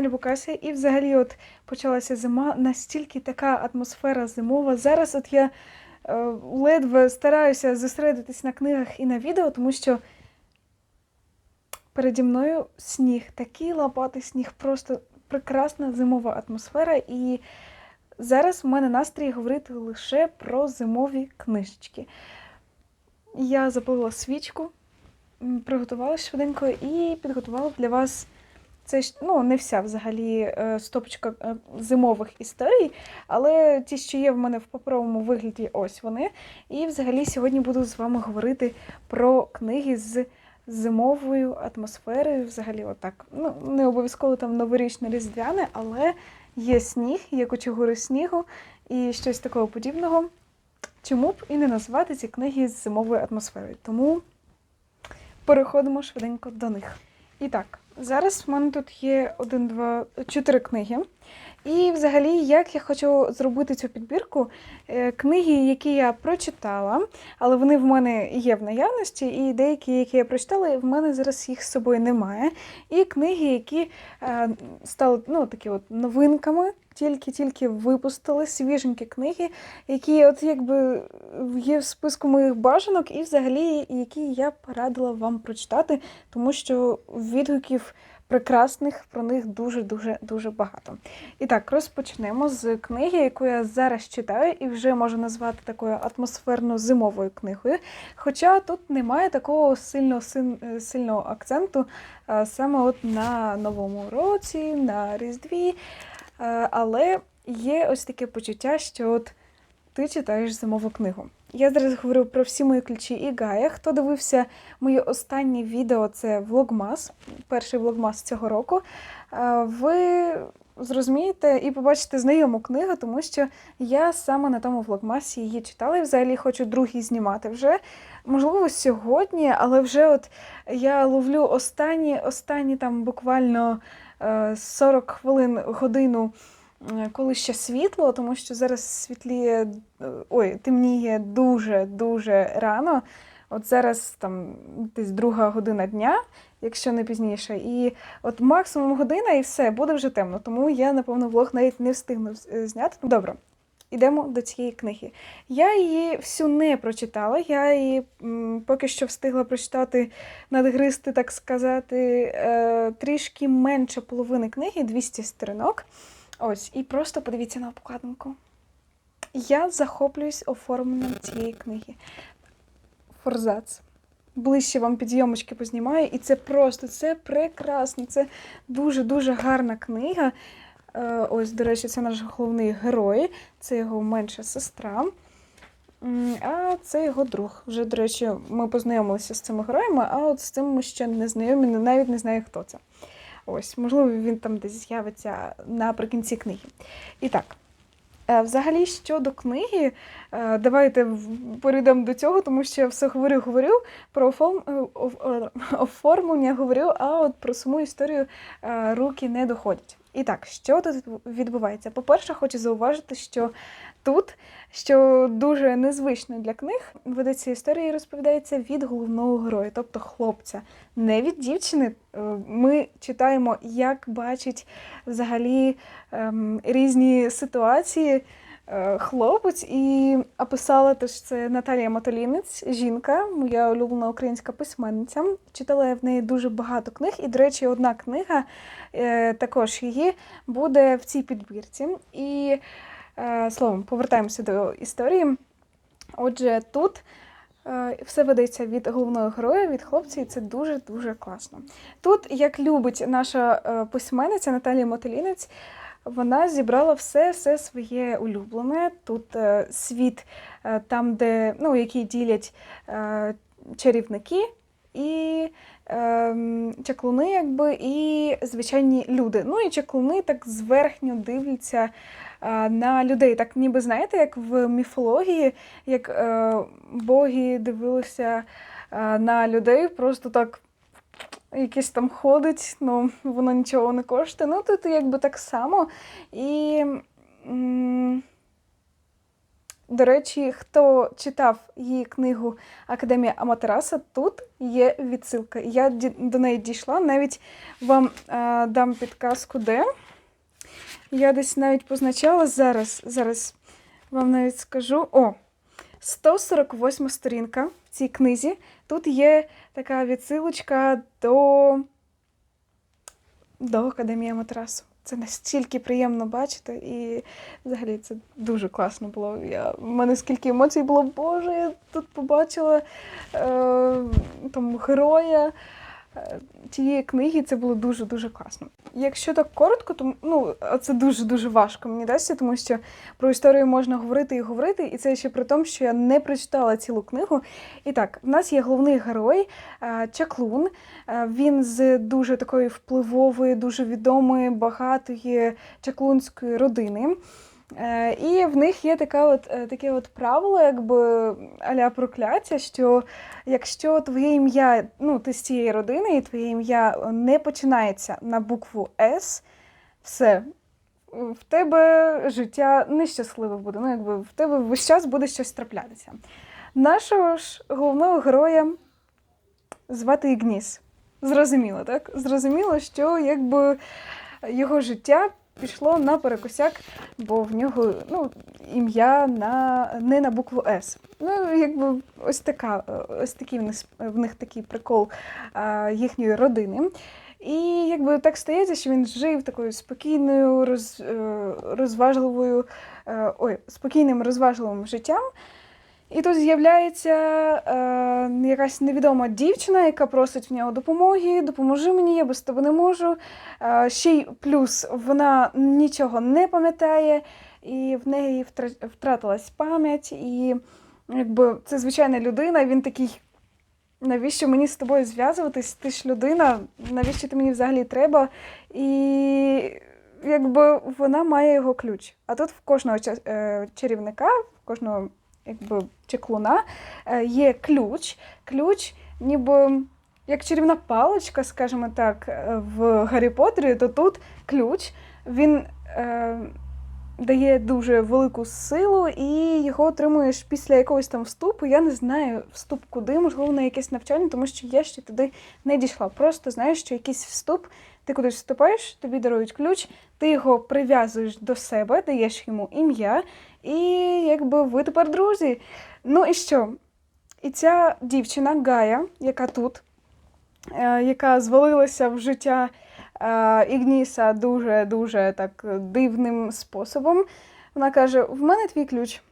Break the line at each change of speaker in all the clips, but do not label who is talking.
каналі Букасія, і взагалі от почалася зима, настільки така атмосфера зимова. Зараз от я е, ледве стараюся зосередитись на книгах і на відео, тому що переді мною сніг, такий лопатий сніг, просто прекрасна зимова атмосфера. І зараз в мене настрій говорити лише про зимові книжечки. Я запалила свічку, приготувала швиденько і підготувала для вас. Це ж ну не вся взагалі е, стопочка е, зимових історій, але ті, що є в мене в паперовому вигляді, ось вони. І взагалі сьогодні буду з вами говорити про книги з зимовою атмосферою. Взагалі, отак. Ну, не обов'язково там новорічне різдвяне, але є сніг, є кучугури снігу і щось такого подібного. Чому б і не назвати ці книги з зимовою атмосферою? Тому переходимо швиденько до них. І так, зараз в мене тут є один, два, чотири книги. І взагалі, як я хочу зробити цю підбірку, Е, книги, які я прочитала, але вони в мене є в наявності, і деякі, які я прочитала, в мене зараз їх з собою немає. І книги, які е, стали ну, такі от новинками, тільки-тільки випустили свіженькі книги, які от якби є в списку моїх бажанок, і взагалі, які я порадила вам прочитати, тому що відгуків прекрасних про них дуже-дуже дуже багато. І так, розпочнемо з книги, яку я зараз читаю, і вже можу назвати такою атмосферно-зимовою книгою. Хоча тут немає такого сильного сильного акценту саме от на Новому році, на Різдві. Е, Але є ось таке почуття, що от ти читаєш зимову книгу. Я зараз говорю про всі мої ключі і Гая. Хто дивився моє останнє відео, це влогмас, перший влогмас цього року. е, Ви зрозумієте і побачите знайому книгу, тому що я саме на тому влогмасі її читала і взагалі хочу другий знімати вже. Можливо, сьогодні, але вже от я ловлю останні, останні там буквально е, 40 хвилин годину. Е, Коли ще світло, тому що зараз світліє, е, ой, темніє дуже-дуже рано. От зараз там десь друга година дня, якщо не пізніше. І от максимум година і все, буде вже темно. Тому я, напевно, влог навіть не встигну е, зняти. Добре, ідемо до цієї книги. Я її всю не прочитала, я її м, поки що встигла прочитати, надгризти, так сказати, е, трішки менше половини книги, 200 сторінок. Ось, і просто подивіться на обкладинку. Я захоплююсь оформленням цієї книги. Форзац. Ближче вам підйомочки познімаю, і це просто це прекрасно. Це дуже-дуже гарна книга. Е, Ось, до речі, це наш головний герой, це його менша сестра. А це його друг. Вже, до речі, ми познайомилися з цими героями, а от з цим ми ще не знайомі, навіть не знаю, хто це. Ось, можливо, він там десь з'явиться наприкінці книги. І так. е, Взагалі, щодо книги, е, давайте перейдемо до цього, тому що я все говорю, говорю про е, оф- оформлення говорю, а от про саму історію руки не доходять. І так, що тут відбувається? По-перше, хочу зауважити, що тут, що дуже незвично для книг, ведеться історія і розповідається від головного героя, тобто хлопця, не від дівчини. Е, Ми читаємо, як бачить взагалі ем, різні ситуації хлопець, і описала теж це Наталія Матолінець, жінка, моя улюблена українська письменниця. Читала я в неї дуже багато книг, і, до речі, одна книга е, також її буде в цій підбірці. І е, словом, повертаємося до історії. Отже, тут. е, Все ведеться від головного героя, від хлопця, і це дуже-дуже класно. Тут, як любить наша е, письменниця Наталія Мотилінець, вона зібрала все, все своє улюблене. Тут е, світ, е, там, де ну, який ділять е, чарівники і е, чаклуни, якби, і звичайні люди. Ну і чаклуни так зверхньо дивляться на людей. Так ніби знаєте, як в міфології, як боги дивилися на людей, просто так якесь там ходить, ну воно нічого не коштує. Ну тут якби так само. І До речі, хто читав її книгу Академія Аматераса, тут є відсилка. Я до неї дійшла, навіть вам е, дам підказку, де. Я десь навіть позначала зараз. Зараз вам навіть скажу. О, 148 сторінка в цій книзі. Тут є така відсилочка до, до Академії Матрасу. Це настільки приємно бачити, і взагалі це дуже класно було. Я, в мене скільки емоцій було, Боже, я тут побачила е, там, героя е, тієї книги, це було дуже-дуже класно. Якщо так коротко, то ну, це дуже-дуже важко мені дасться, тому що про історію можна говорити і говорити, і це ще при тому, що я не прочитала цілу книгу. І так, в нас є головний герой е, Чаклун. Е, Він з дуже такої впливової, дуже відомої, багатої чаклунської родини. Е, І в них є така от, е, таке от правило, якби аля прокляття, що якщо твоє ім'я, ну ти з цієї родини, і твоє ім'я не починається на букву С, все. В тебе життя нещасливе буде. Ну, якби в тебе весь час буде щось траплятися. Нашого ж головного героя звати Ігніс. Зрозуміло, так? Зрозуміло, що якби його життя пішло на перекосяк, бо в нього ну, ім'я на, не на букву С. Ну, якби ось така, ось такий в них, в них такий прикол а, їхньої родини. І якби так стається, що він жив такою спокійною, роз, е, розважливою, е, ой, спокійним розважливим життям. І тут з'являється е, якась невідома дівчина, яка просить в нього допомоги, допоможи мені, я без тебе не можу. Е, ще й плюс вона нічого не пам'ятає, і в неї втратилась пам'ять. І якби це звичайна людина, він такий. Навіщо мені з тобою зв'язуватись? Ти ж людина, навіщо ти мені взагалі треба? І якби вона має його ключ. А тут в кожного е, чарівника, в кожного якби чеклуна е, є ключ. Ключ, ніби як чарівна паличка, скажімо так, е, в Гаррі Поттері, то тут ключ. Він е, дає дуже велику силу, і його отримуєш після якогось там вступу. Я не знаю, вступ куди, можливо, на якесь навчання, тому що я ще туди не дійшла. Просто знаєш, що якийсь вступ, ти кудись вступаєш, тобі дарують ключ, ти його прив'язуєш до себе, даєш йому ім'я, і якби ви тепер друзі. Ну і що? І ця дівчина Гая, яка тут, е, яка звалилася в життя е, Ігніса дуже-дуже так дивним способом, вона каже: в мене твій ключ.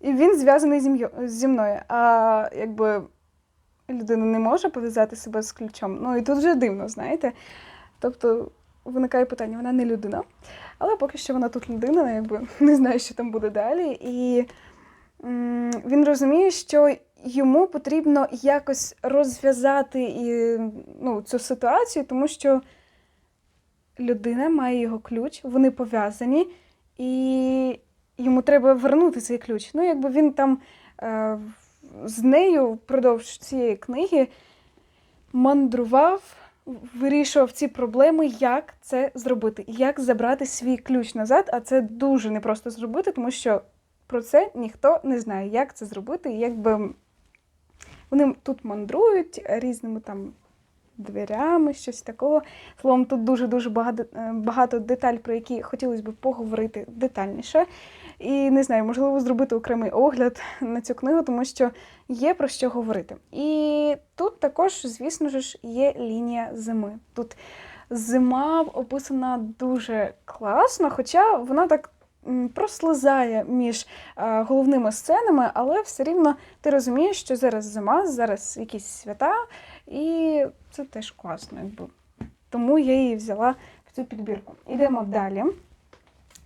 І він зв'язаний зі мною. А якби людина не може пов'язати себе з ключом. Ну і тут вже дивно, знаєте. Тобто виникає питання, вона не людина. Але поки що вона тут людина, якби не знає, що там буде далі. І він розуміє, що йому потрібно якось розв'язати і, ну, цю ситуацію, тому що людина має його ключ, вони пов'язані, і йому треба вернути цей ключ. Ну, якби він там е, з нею впродовж цієї книги мандрував, вирішував ці проблеми, як це зробити, як забрати свій ключ назад. А це дуже непросто зробити, тому що про це ніхто не знає, як це зробити, якби вони тут мандрують різними там дверями, щось такого. Словом, тут дуже-дуже багато, е, багато деталь, про які хотілося б поговорити детальніше. І не знаю, можливо, зробити окремий огляд на цю книгу, тому що є про що говорити. І тут також, звісно ж, є лінія зими. Тут зима описана дуже класно, хоча вона так прослизає між е, головними сценами, але все рівно ти розумієш, що зараз зима, зараз якісь свята, і це теж класно, якби. Тому я її взяла в цю підбірку. Ідемо далі.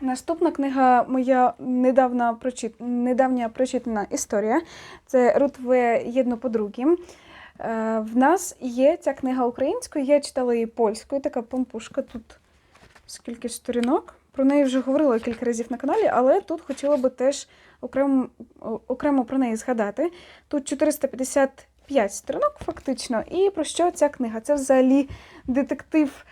Наступна книга моя недавна прочит... недавня прочитана історія. Це Рут В. Єдноподругі. Е, В нас є ця книга українською, я читала її польською, така помпушка тут скільки сторінок. Про неї вже говорила кілька разів на каналі, але тут хотіла би теж окремо, окремо про неї згадати. Тут 455 сторінок, фактично. І про що ця книга? Це взагалі детектив,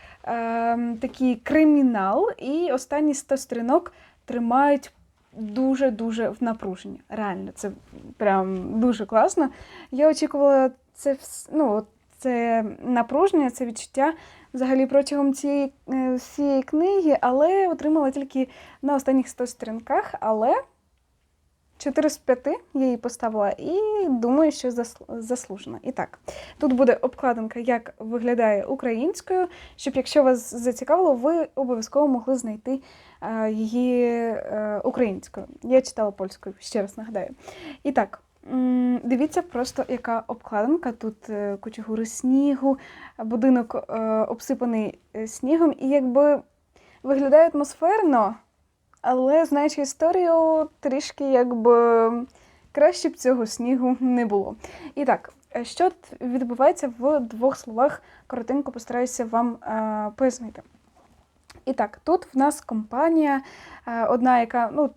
такий кримінал, і останні 100 сторінок тримають дуже-дуже в напруженні. Реально, це прям дуже класно. Я очікувала це ну, це напруження, це відчуття взагалі протягом цієї е, всієї книги, але отримала тільки на останніх 100 сторінках. Але 4 з 5 я її поставила і думаю, що засл- заслужено. І так, тут буде обкладинка, як виглядає українською, щоб якщо вас зацікавило, ви обов'язково могли знайти е, її е, українською. Я читала польською, ще раз нагадаю. І так, дивіться просто, яка обкладинка. Тут е, кучугури снігу, будинок обсипаний снігом, і якби виглядає атмосферно, але знаючи історію, трішки якби краще б цього снігу не було. І так, що відбувається в двох словах, коротенько постараюся вам е, пояснити. І так, тут в нас компанія, е, одна, яка ну,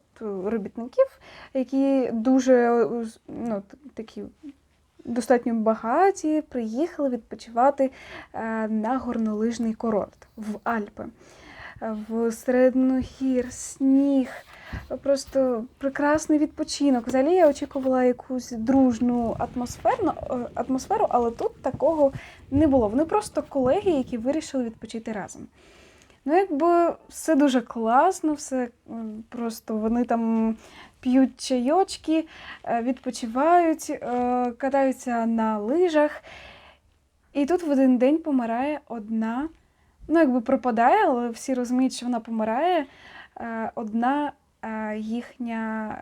робітників, які дуже е, ну, такі достатньо багаті, приїхали відпочивати е, на горнолижний курорт в Альпи. В середину гір, сніг, просто прекрасний відпочинок. Взагалі я очікувала якусь дружну атмосферну, е, атмосферу, але тут такого не було. Вони просто колеги, які вирішили відпочити разом. Ну, якби все дуже класно, все просто вони там п'ють чайочки, е, відпочивають, е, катаються на лижах. І тут в один день помирає одна, ну, якби пропадає, але всі розуміють, що вона помирає. е, Одна е, їхня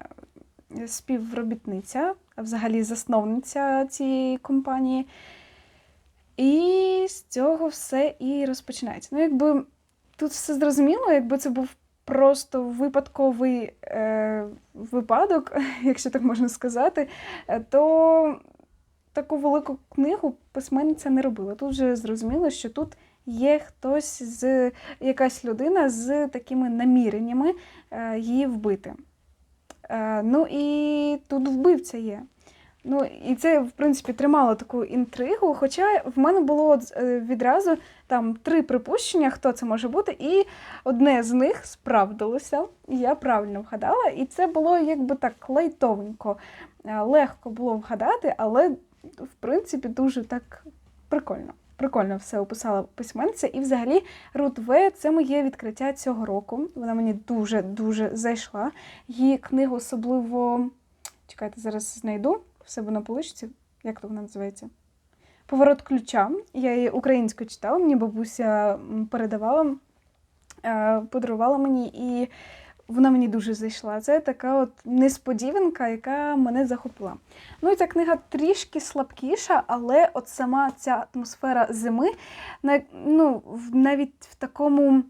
співробітниця, взагалі засновниця цієї компанії. І з цього все і розпочинається. Ну, якби тут все зрозуміло, якби це був просто випадковий е, випадок, якщо так можна сказати, е, то таку велику книгу письменниця не робила. Тут вже зрозуміло, що тут є хтось з якась людина з такими наміреннями е, її вбити. Е, ну і тут вбивця є. Ну, і це, в принципі, тримало таку інтригу. Хоча в мене було е, відразу там три припущення, хто це може бути, і одне з них справдилося. Я правильно вгадала, і це було якби так лайтовенько. Легко було вгадати, але в принципі дуже так прикольно. Прикольно все описала письменниця. І взагалі Рут В. це моє відкриття цього року. Вона мені дуже-дуже зайшла. Її книгу особливо. Чекайте, зараз знайду в себе на поличці. Як то вона називається? Поворот ключа. Я її українською читала, мені бабуся передавала, е, подарувала мені, і вона мені дуже зайшла. Це така от несподіванка, яка мене захопила. Ну і ця книга трішки слабкіша, але от сама ця атмосфера зими, ну, навіть в такому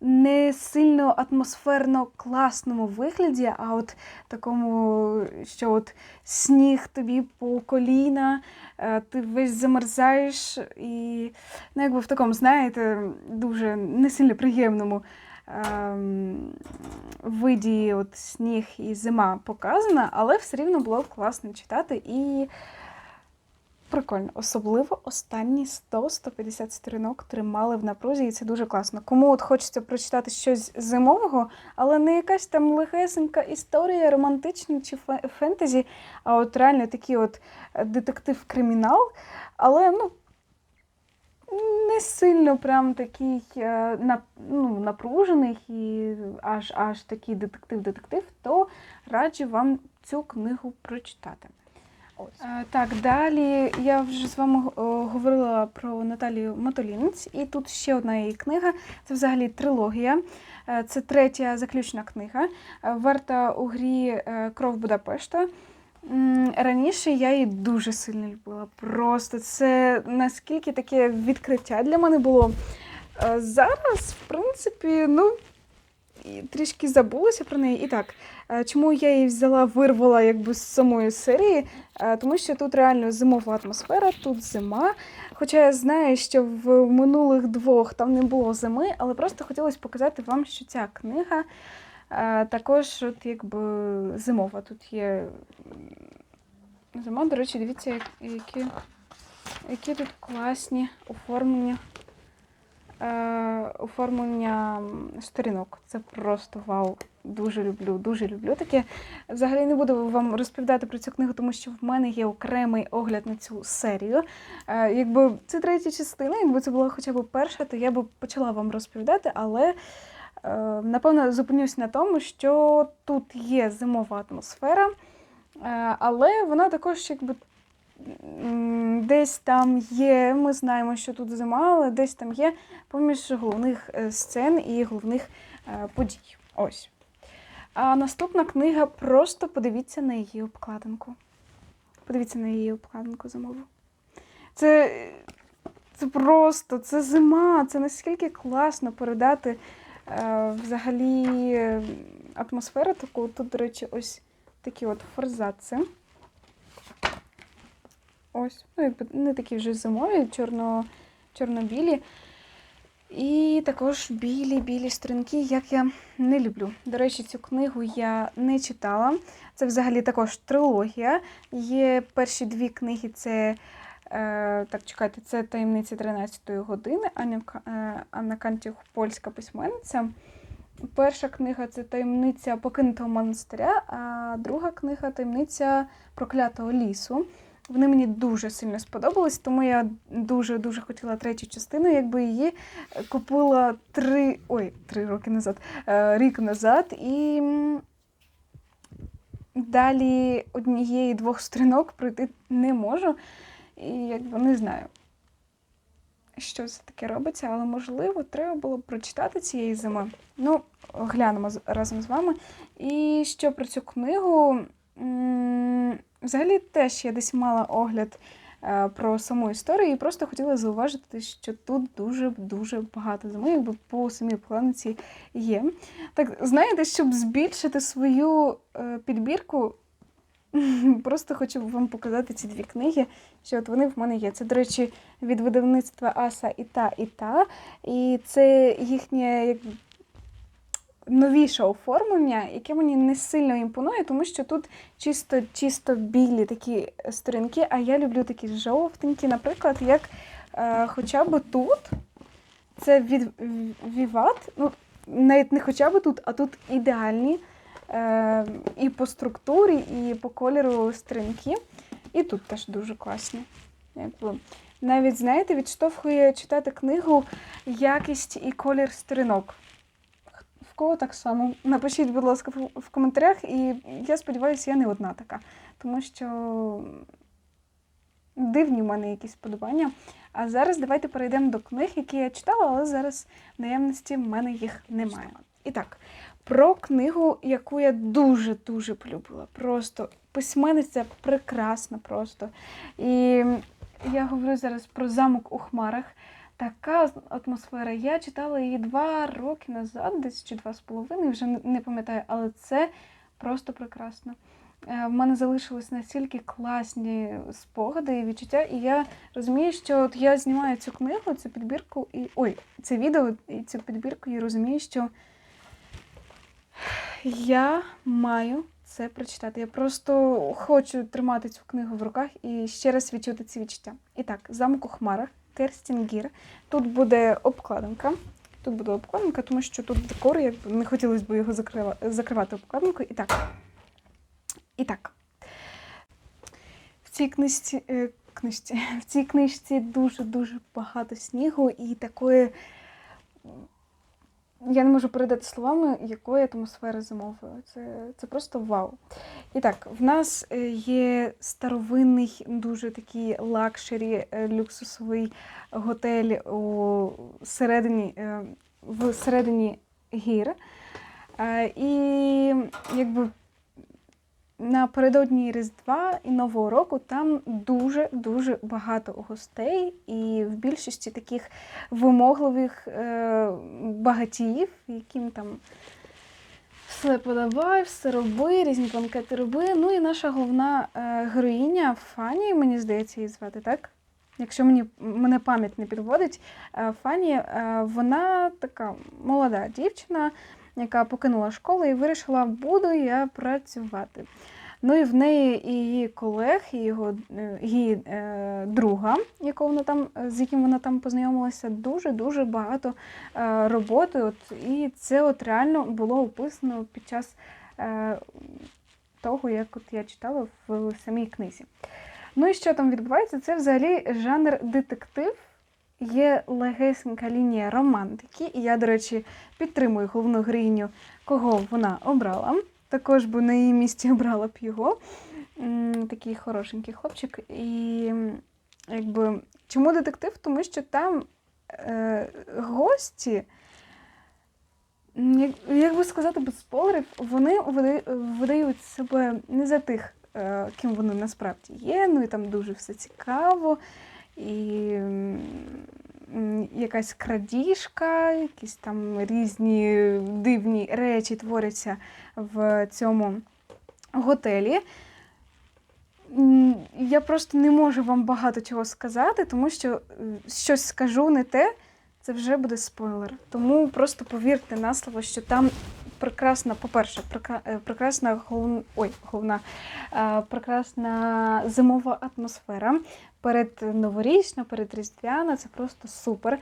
не сильно атмосферно класному вигляді, а от такому, що от сніг тобі по коліна, е, ти весь замерзаєш, і ну, якби в такому, знаєте, дуже не сильно приємному виді от сніг і зима показана, але все рівно було класно читати і прикольно. Особливо останні 100-150 сторінок тримали в напрузі, і це дуже класно. Кому от хочеться прочитати щось зимового, але не якась там легесенька історія, романтична чи фе- фентезі, а от реально такий от детектив-кримінал, але ну. Не сильно прям такий е, ну, напружений і аж аж такий детектив-детектив, то раджу вам цю книгу прочитати. Ось. Е, так, далі я вже з вами е, говорила про Наталію Матолінець, і тут ще одна її книга. Це взагалі трилогія. Це третя заключна книга. Варта у грі Кров Будапешта. Раніше я її дуже сильно любила. Просто це наскільки таке відкриття для мене було. Е, Зараз, в принципі, ну. Трішки забулася про неї. І так, е, чому я її взяла, вирвала якби з самої серії? Е, Тому що тут реально зимова атмосфера, тут зима. Хоча я знаю, що в минулих двох там не було зими, але просто хотілося показати вам, що ця книга також от якби зимова. Тут є зима, до речі, дивіться, які, які тут класні оформлення. Е, оформлення сторінок. Це просто вау. дуже люблю, дуже люблю таке. Взагалі не буду вам розповідати про цю книгу, тому що в мене є окремий огляд на цю серію. Е, Якби це третя частина, якби це була хоча б перша, то я б почала вам розповідати, але напевно зупинюсь на тому, що тут є зимова атмосфера, е, але вона також якби. Десь там є, ми знаємо, що тут зима, але десь там є поміж головних е, сцен і головних е, подій. Ось. А наступна книга просто подивіться на її обкладинку. Подивіться на її обкладинку зимову. Це, це просто, це зима, це наскільки класно передати е, взагалі е, атмосферу таку. Тут, до речі, ось такі от форзаци. Ось, ну, якби не такі вже зимові, чорно, чорно-білі. І також білі-білі сторінки, як я не люблю. До речі, цю книгу я не читала. Це взагалі також трилогія. Є перші дві книги це. Е, так, чекайте, це таємниці 13-ї години. Е, Анна Кантюх, польська письменниця. Перша книга це таємниця покинутого монастиря, а друга книга таємниця проклятого лісу. Вони мені дуже сильно сподобались, тому я дуже-дуже хотіла третю частину, якби її купила три, ой, три роки назад, е, рік назад, і далі однієї двох сторінок пройти не можу. І якби не знаю, що це таке робиться, але можливо, треба було б прочитати цієї зими. Ну, глянемо разом з вами. І що про цю книгу? Взагалі теж я десь мала огляд е, про саму історію і просто хотіла зауважити, що тут дуже-дуже багато зими, якби по самій планеті є. Так, знаєте, щоб збільшити свою е, підбірку, просто хочу вам показати ці дві книги, що от вони в мене є. Це, до речі, від видавництва Аса і та, і та. І це їхнє якби, новіше оформлення, яке мені не сильно імпонує, тому що тут чисто, чисто білі такі сторінки, а я люблю такі жовтенькі, наприклад, як е, хоча б тут. Це від Віват, ну, навіть не хоча б тут, а тут ідеальні і по структурі, і по кольору сторінки. І тут теж дуже класні. Якби. Навіть, знаєте, відштовхує читати книгу якість і колір сторінок. В кого так само? Напишіть, будь ласка, в- коментарях, і я сподіваюся, я не одна така. Тому що дивні в мене якісь вподобання. А зараз давайте перейдемо до книг, які я читала, але зараз в наявності в мене їх немає. І так, про книгу, яку я дуже-дуже полюбила. Просто письменниця прекрасна просто. І я говорю зараз про замок у хмарах. Така атмосфера. Я читала її два роки назад, десь чи два з половиною, вже не- пам'ятаю, але це просто прекрасно. Е, В мене залишились настільки класні спогади і відчуття, і я розумію, що от я знімаю цю книгу, цю підбірку, і ой, це відео і цю підбірку, і розумію, що я маю це прочитати. Я просто хочу тримати цю книгу в руках і ще раз відчути ці відчуття. І так, замок у хмарах, Керстін Гір. Тут буде обкладинка. Тут буде обкладинка, тому що тут декор, як не хотілося б його закрива- закривати обкладинку. І так. І так. В цій книжці, е, книжці, в цій книжці дуже-дуже багато снігу і такої. Я не можу передати словами, якої атмосфери зимової. Це, це просто вау. І так, в нас е, є старовинний, дуже такий лакшері, е, люксусовий готель у середині, е, в середині гір. І якби напередодні Різдва і Нового року там дуже-дуже багато гостей, і в більшості таких вимогливих е, багатіїв, яким там все подавай, все роби, різні банкети роби. Ну і наша головна е, героїня Фані, мені здається, її звати, так? Якщо мені мене пам'ять не підводить, е, Фані, е, вона така молода дівчина, яка покинула школу і вирішила, буду я працювати. Ну і в неї і її колег, і його е, її е, друга, якого вона там, з яким вона там познайомилася, дуже-дуже багато е, роботи. От, і це от реально було описано під час е, того, як от я читала в самій книзі. Ну і що там відбувається? Це взагалі жанр детектив. Є легесенька лінія романтики, і я, до речі, підтримую головну героїню, кого вона обрала. Також би на її місці обрала б його. Такий хорошенький хлопчик. І якби чому детектив? Тому що там е, гості, як, як би сказати, без спойлерів, вони видають себе не за тих, е, ким вони насправді є. Ну і там дуже все цікаво. І якась крадіжка, якісь там різні дивні речі творяться в цьому готелі. Я просто не можу вам багато чого сказати, тому що е, щось скажу не те, це вже буде спойлер. Тому просто повірте на слово, що там прекрасна, по-перше, е, прекрасна головна, ой, головна, е, прекрасна зимова атмосфера. Перед новорічна, перед різдвяна, це просто супер.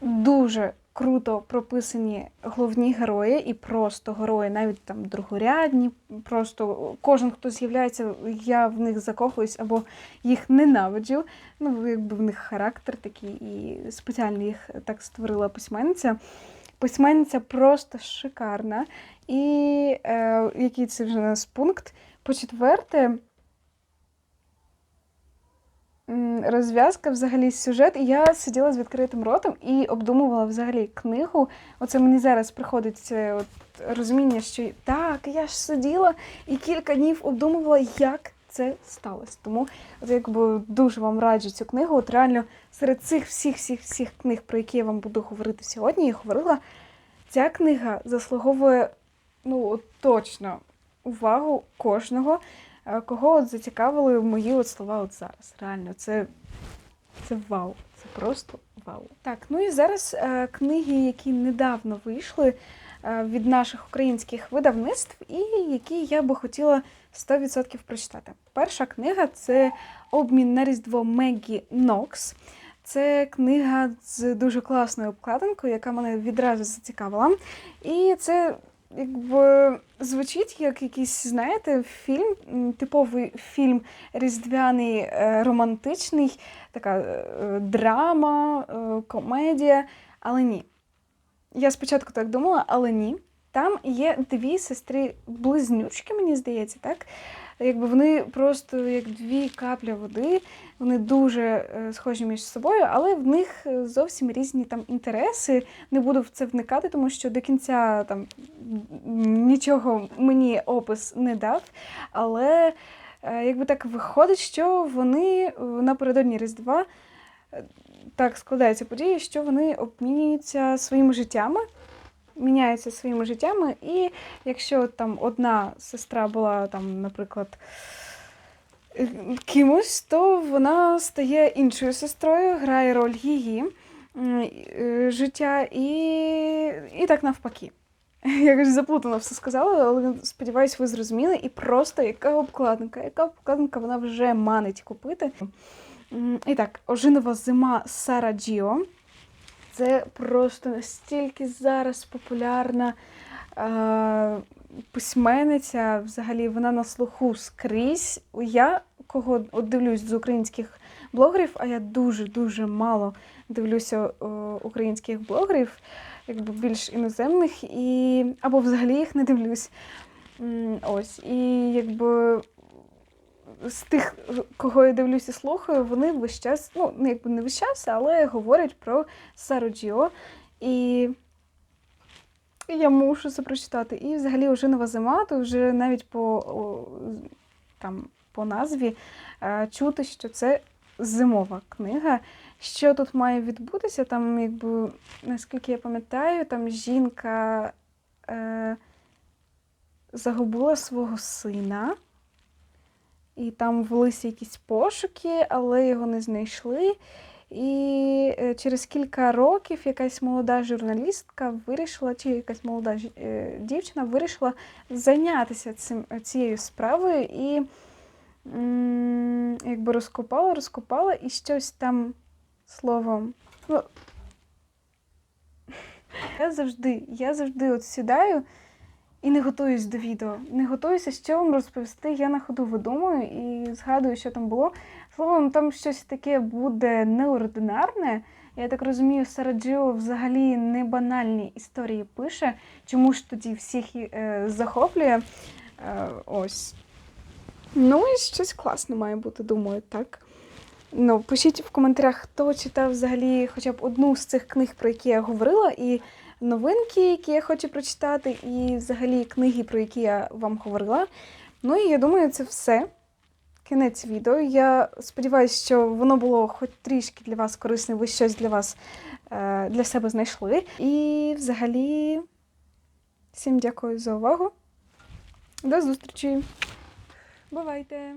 Дуже круто прописані головні герої і просто герої, навіть там другорядні. Просто кожен, хто з'являється, я в них закохуюсь або їх ненавиджу. Ну, якби в них характер такий, і спеціально їх так створила письменниця. Письменниця просто шикарна. І е, який це вже у нас пункт? По-четверте, розв'язка, взагалі сюжет. І я сиділа з відкритим ротом і обдумувала взагалі книгу. Оце мені зараз приходить от розуміння, що так, я ж сиділа і кілька днів обдумувала, як це сталося. Тому от якби дуже вам раджу цю книгу. От реально серед цих всіх всіх всіх книг, про які я вам буду говорити сьогодні, я говорила. Ця книга заслуговує ну точно увагу кожного, е, кого от зацікавили мої от слова от зараз. Реально, це, це вау. Це просто вау. Так, ну і зараз е, книги, які недавно вийшли е, від наших українських видавництв, і які я би хотіла 100% прочитати. Перша книга це обмін на Різдво Меггі Нокс. Це книга з дуже класною обкладинкою, яка мене відразу зацікавила. І це якби звучить як якийсь, знаєте, фільм, типовий фільм різдвяний, е, романтичний, така е, драма, е, комедія. Але ні. Я спочатку так думала, але ні. Там є дві сестри близнючки, мені здається, так? Якби вони просто як дві каплі води, вони дуже е, схожі між собою, але в них е, зовсім різні там інтереси. Не буду в це вникати, тому що до кінця там нічого мені опис не дав. Але е, якби так виходить, що вони напередодні Різдва так складаються події, що вони обмінюються своїми життями. Міняються своїми життями, і якщо там одна сестра була там, наприклад, е, кимось, то вона стає іншою сестрою, грає роль її е, життя, і, і так навпаки. Якось заплутано все сказала, але сподіваюсь, ви зрозуміли. І просто яка обкладинка, яка обкладинка вона вже манить купити. І так, ожинова зима Сара Джіо. Це просто настільки зараз популярна е, письменниця. Взагалі вона на слуху скрізь. Я кого от дивлюсь з українських блогерів, а я дуже-дуже мало дивлюся е, українських блогерів, якби більш іноземних, і або взагалі їх не дивлюсь. Ось. І якби з тих, кого я дивлюся слухаю, вони весь час, ну, якби не весь час, але говорять про Сару Джіо. І я мушу це прочитати. І взагалі ожинова зима, то вже навіть по, там, по назві е, чути, що це зимова книга. Що тут має відбутися? Там, якби, наскільки я пам'ятаю, там жінка е, загубила свого сина. І там велися якісь пошуки, але його не знайшли. І е, через кілька років якась молода журналістка вирішила, чи якась молода е, дівчина вирішила зайнятися цим, цією справою і якби розкопала, розкопала і щось там словом. Ну, я завжди, я завжди от сідаю і не готуюсь до відео. Не готуюся, що вам розповісти. Я на ходу видумую і згадую, що там було. Словом, там щось таке буде неординарне. Я так розумію, Сараджіо взагалі не банальні історії пише. Чому ж тоді всіх е, захоплює? Е, ось. Ну і щось класне має бути, думаю, так. Ну, пишіть в коментарях, хто читав взагалі хоча б одну з цих книг, про які я говорила, і новинки, які я хочу прочитати, і взагалі книги, про які я вам говорила. Ну і я думаю, це все. Кінець відео. Я сподіваюся, що воно було хоч трішки для вас корисне, ви щось для вас е, для себе знайшли. І взагалі, всім дякую за увагу. До зустрічі! Бувайте!